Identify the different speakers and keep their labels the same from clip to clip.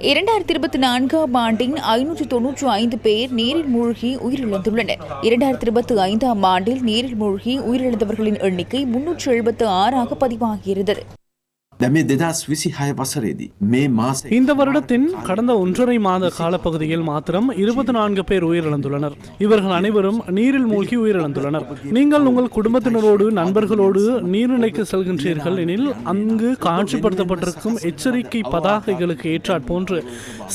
Speaker 1: இரண்டாயிரத்தி இருபத்தி நான்காம் ஆண்டின் ஐநூற்றி தொன்னூற்றி ஐந்து பேர் நீரில் மூழ்கி உயிரிழந்துள்ளனர். இரண்டாயிரத்தி இருபத்தி ஐந்தாம் ஆண்டில் நீரில் மூழ்கி உயிரிழந்தவர்களின் எண்ணிக்கை முன்னூற்று எழுபத்து ஆறாக பதிவாகியிருந்தது.
Speaker 2: இந்த வருடத்தின் கடந்த ஒன்றரை மாத காலப்பகுதியில் மாத்திரம் இருபத்தி நான்கு பேர் உயிரிழந்துள்ளனர். இவர்கள் அனைவரும் நீரில் மூழ்கி உயிரிழந்துள்ளனர். நீங்கள் உங்கள் குடும்பத்தினரோடு நண்பர்களோடு நீர்நிலைக்கு செல்கின்றீர்கள் எனில் அங்கு காட்சிப்படுத்தப்பட்டிருக்கும் எச்சரிக்கை பதாகைகளுக்கு ஏற்றாற் போன்று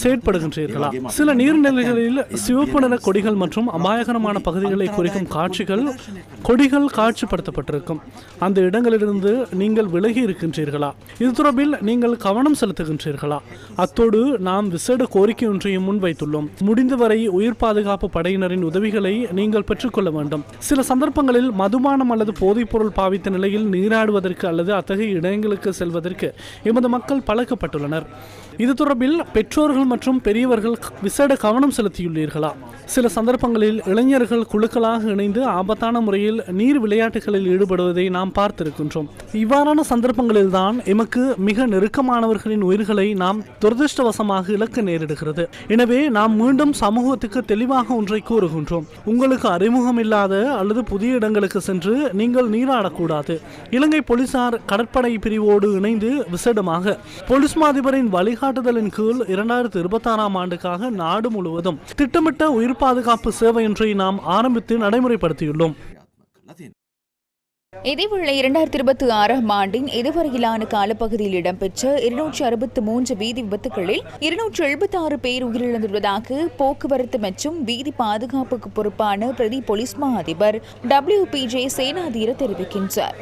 Speaker 2: செயற்படுகின்றீர்களா? சில நீர்நிலைகளில் சிவப்பு நிற கொடிகள் மற்றும் அபாயகரமான பகுதிகளை குறிக்கும் காட்சிகள் கொடிகள் காட்சிப்படுத்தப்பட்டிருக்கும். அந்த இடங்களிலிருந்து நீங்கள் விலகி இருக்கின்றீர்களா? இது தொடர்பில் நீங்கள் கவனம் செலுத்துகின்றீர்களா? அத்தோடு நாம் விசேட கோரிக்கை ஒன்றையும் முன்வைத்துள்ளோம். முடிந்தவரை உயிர் பாதுகாப்பு படையினரின் உதவிகளை நீங்கள் பெற்றுக்கொள்ள வேண்டும். சில சந்தர்ப்பங்களில் மதுபானம் அல்லது போதைப்பொருள் பாவித்த நிலையில் நீராடுவதற்கு அல்லது அத்தகைய இடங்களுக்கு செல்வதற்கு எமது மக்கள் பழக்கப்பட்டுள்ளனர். இது தொடர்பில் பெற்றோர்கள் மற்றும் பெரியவர்கள் விசேட கவனம் செலுத்தியுள்ளீர்களா? சில சந்தர்ப்பங்களில் இளைஞர்கள் குழுக்களாக இணைந்து ஆபத்தான முறையில் நீர் விளையாட்டுகளில் ஈடுபடுவதை நாம் பார்த்திருக்கின்றோம். இவ்வாறான சந்தர்ப்பங்களில்தான் நமக்கு மிக நெருக்கமானவர்களின் உயிர்களை நாம் துரதிருஷ்டவசமாக இழக்க நேரிடுகிறது. எனவே நாம் மீண்டும் சமூகத்துக்கு தெளிவாக ஒன்றை கூறுகின்றோம். உங்களுக்கு அறிமுகம் இல்லாத அல்லது புதிய இடங்களுக்கு சென்று நீங்கள் நீராடக்கூடாது. இலங்கை போலீசார் கடற்படை பிரிவோடு இணைந்து விசேடமாக போலீஸ் மாதிபரின் வழிகாட்டுதலின் கீழ் இரண்டாயிரத்தி இருபத்தாறாம் ஆண்டுக்காக நாடு முழுவதும் திட்டமிட்ட உயிர் பாதுகாப்பு சேவையொன்றை நாம் ஆரம்பித்து நடைமுறைப்படுத்தியுள்ளோம்.
Speaker 1: இதேவேளை இரண்டாயிரத்தி இருபத்தி ஆறாம் ஆண்டின் இதுவரையிலான காலப்பகுதியில் இடம்பெற்ற இருநூற்றி அறுபத்து மூன்று வீதி விபத்துகளில் இருநூற்றி எழுபத்தி ஆறு பேர் உயிரிழந்துள்ளதாக போக்குவரத்து மற்றும் வீதி பாதுகாப்புக்கு பொறுப்பான பிரதி பொலிஸ் மா அதிபர் டபிள்யூ பி ஜே சேனாதீர தெரிவிக்கின்றார்.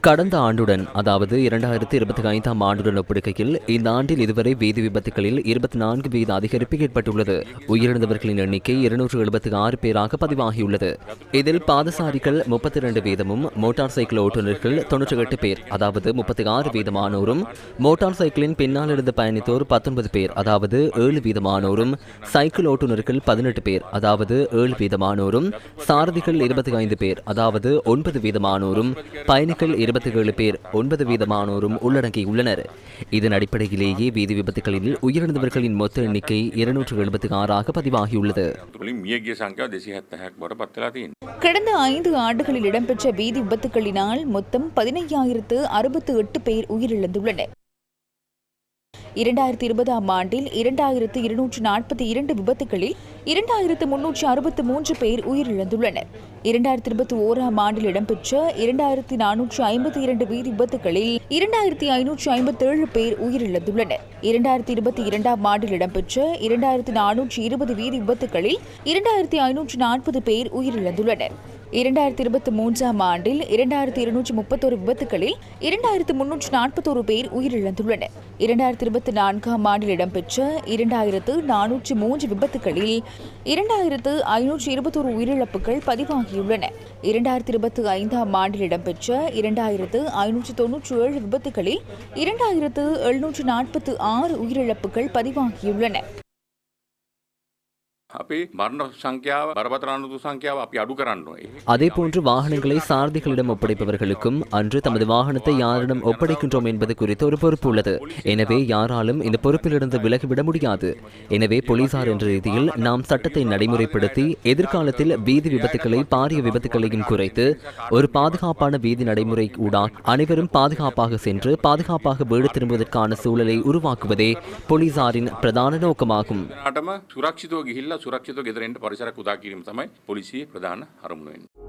Speaker 3: கடந்த ஆண்டுடன் அதாவது இரண்டாயிரத்தி இருபத்தி ஐந்தாம் ஆண்டுடன் ஒப்பிடுகையில் இந்த ஆண்டில் இதுவரை வீதி விபத்துகளில் இருபத்தி நான்கு வீத அதிகரிப்பு ஏற்பட்டுள்ளது உயிரிழந்தவர்களின் எண்ணிக்கை இருநூற்று எழுபத்தி ஆறு பேராக பதிவாகியுள்ளது இதில் பாதசாரிகள் முப்பத்தி இரண்டு வீதமும் மோட்டார் சைக்கிள் ஓட்டுநர்கள் தொன்னூற்றி எட்டு பேர் அதாவது முப்பத்தி ஆறு வீதமானோரும் மோட்டார் சைக்கிளின் பின்னால் இருந்து பயணித்தோர் பத்தொன்பது பேர் அதாவது ஏழு வீதமானோரும் சைக்கிள் ஓட்டுநர்கள் பதினெட்டு பேர் அதாவது ஏழு வீதமானோரும் சாரதிகள் இருபத்தி ஐந்து பேர் அதாவது ஒன்பது வீதமானோரும் பயணிகள் இருபத்தி ஏழு பேர் ஒன்பது வீதமானோரும் உள்ளடங்கியுள்ளனர். இதன் அடிப்படையிலேயே வீதி விபத்துகளில் உயிரிழந்தவர்களின் மொத்த எண்ணிக்கை இருநூற்று எழுபத்தி ஆறாக பதிவாகியுள்ளது.
Speaker 1: கடந்த ஐந்து ஆண்டுகளில் இடம்பெற்ற வீதி விபத்துகளினால் மொத்தம் பதினையாயிரத்து அறுபத்து எட்டு பேர் உயிரிழந்துள்ளனர். இரண்டாயிரத்தி இருபதாம் ஆண்டில் இரண்டாயிரத்து இருநூற்று நாற்பத்தி இரண்டு விபத்துகளில் இரண்டாயிரத்து முன்னூற்றி அறுபத்து மூன்று பேர் உயிரிழந்துள்ளனர். இரண்டாயிரத்தி இருபத்தி ஓராம் ஆண்டில் இடம்பெற்ற இரண்டாயிரத்தி நானூற்று ஐம்பத்தி இரண்டு வீதி விபத்துகளில் இரண்டாயிரத்தி ஐநூற்றி ஐம்பத்தேழு பேர் உயிரிழந்துள்ளனர். இரண்டாயிரத்தி இருபத்தி இரண்டாம் ஆண்டில் இடம்பெற்ற இரண்டாயிரத்தி நானூற்றி இருபது வீதி விபத்துகளில் இரண்டாயிரத்தி ஐநூற்று நாற்பது பேர் உயிரிழந்துள்ளனர். இரண்டாயிரத்தி இருபத்தி மூன்றாம் ஆண்டில் இரண்டாயிரத்தி இருநூற்றி முப்பத்தோரு விபத்துகளில் இரண்டாயிரத்து முன்னூற்று நாற்பத்தோரு பேர் உயிரிழந்துள்ளனர். இரண்டாயிரத்தி இருபத்தி நான்காம் ஆண்டில் இடம்பெற்ற இரண்டாயிரத்து நானூற்று மூன்று விபத்துகளில் இரண்டாயிரத்து ஐநூற்று இருபத்தோரு உயிரிழப்புகள் பதிவாகியுள்ளன. இரண்டாயிரத்தி இருபத்தி ஐந்தாம் ஆண்டில் இடம்பெற்ற இரண்டாயிரத்து ஐநூற்று தொன்னூற்று ஏழு விபத்துகளில் இரண்டாயிரத்து எழுநூற்று நாற்பத்து ஆறு உயிரிழப்புகள் பதிவாகியுள்ளன.
Speaker 4: අපේ මරණ සංඛ්‍යාව බරපතරන්නතු සංඛ්‍යාව අපි අඩු කරන්න ඕනේ.
Speaker 3: அதேபோன்று வாகனங்களை சாரதிகளிடம் ஒப்படைப்பவர்களுக்கும் அன்று தமது வாகனத்தை யாரிடம் ஒப்படைக்கின்றோம் என்பது குறித்து ஒரு பொறுப்பு உள்ளது எனவே யாராலும் இந்த பொறுப்பிலிருந்து விலகிவிட முடியாது எனவே போலீசார் என்ற ரீதியில் நாம் சட்டத்தை நடைமுறைப்படுத்தி எதிர்காலத்தில் வீதி விபத்துக்களை பாரிய விபத்துக்களையும் குறைத்து ஒரு பாதுகாப்பான வீதி நடைமுறை ஊடாக அனைவரும் பாதுகாப்பாக சென்று பாதுகாப்பாக வீடு திரும்புவதற்கான சூழலை உருவாக்குவதே போலீசாரின் பிரதான நோக்கமாகும்
Speaker 4: ටම සුරක්ෂිතව ගිහිල්ලා සුරක්ෂිතව ගෙදරෙන්ට පරිසරක් උදා කිරීම තමයි පොලිසියේ ප්‍රධාන අරමුණ වෙන්නේ.